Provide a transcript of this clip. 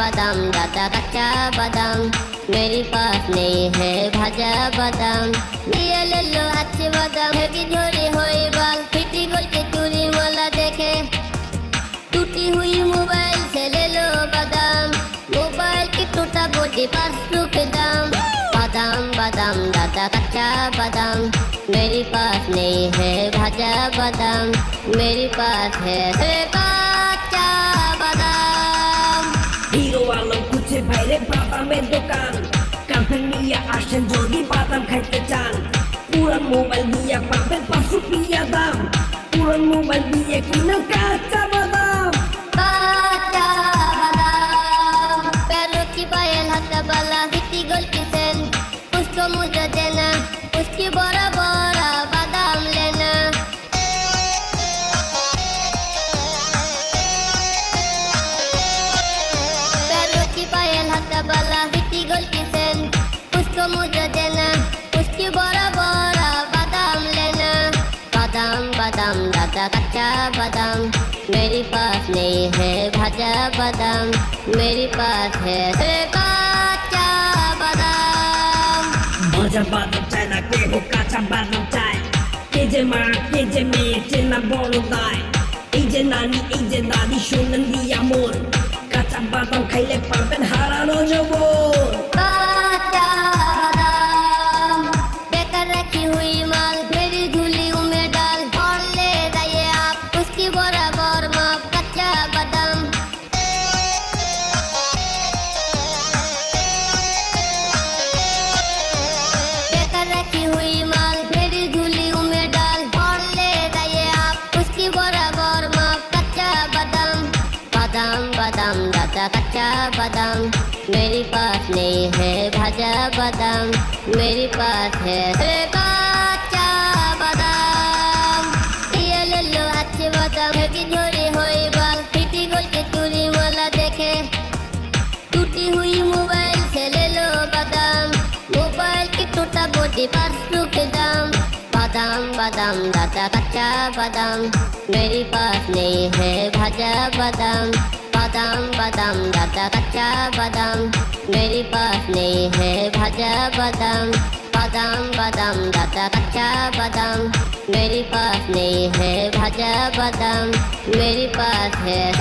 बादाम दादा कच्चा बादाम मेरे पास नहीं है भाजा बादाम ये ले लो अच्छे बादाम है कि झोरी होई बाल फिटी गोल के चूड़ी वाला देखे टूटी हुई मोबाइल से ले लो बादाम मोबाइल की टूटा बॉडी पाँच रुपए दाम बादाम बादाम दादा कच्चा बादाम मेरे पास नहीं है भाजा बादाम मेरे पास है कच्चा রবের দোকান কাঁপের নিয়ে আসেন যদি বাদাম খাইতে চান পুরান মোবাইল দিয়ে পাবেন পাঁচশো পিয়া দাম পুরান মোবাইল দিয়ে কিনা কাঁচা বাদাম বালা হিটি গোল কিসেন পুষ্ট মুদ্রা দেনা পুষ্টি বরাবর बादाम बादाम दादा कच्चा बादाम मेरे पास नहीं है भाजा बादाम मेरे पास है कच्चा बादाम মজা বাদাম চায় না কেউ কাঁচা বাদাম চায় কে যে মা কে যে মেয়ে চেনা বড় দায় এই যে নানি এই যে দাদি শুনেন দিয়া মন কাঁচা বাদাম খাইলে পাবেন হারানো জবন बादाम दादा कच्चा बादाम मेरे पास नहीं है भाजा बादाम मेरे पास है कच्चा बादाम ये ले लो अच्छे बादाम है कि झोरी होई बाल फिटी गोल के चूड़ी वाला देखे टूटी हुई मोबाइल से ले लो बादाम मोबाइल की टूटा बॉडी पाँच रुपए दाम बादाम बादाम दादा कच्चा बादाम मेरे पास नहीं है भाजा बादाम बादाम बादाम, दादा कच्चा बदाम? मेरे पास नहीं है भाजा बदाम। बदम, बादाम, दादा कच्चा बदाम? मेरे पास नहीं है भजा बदाम। मेरे पास है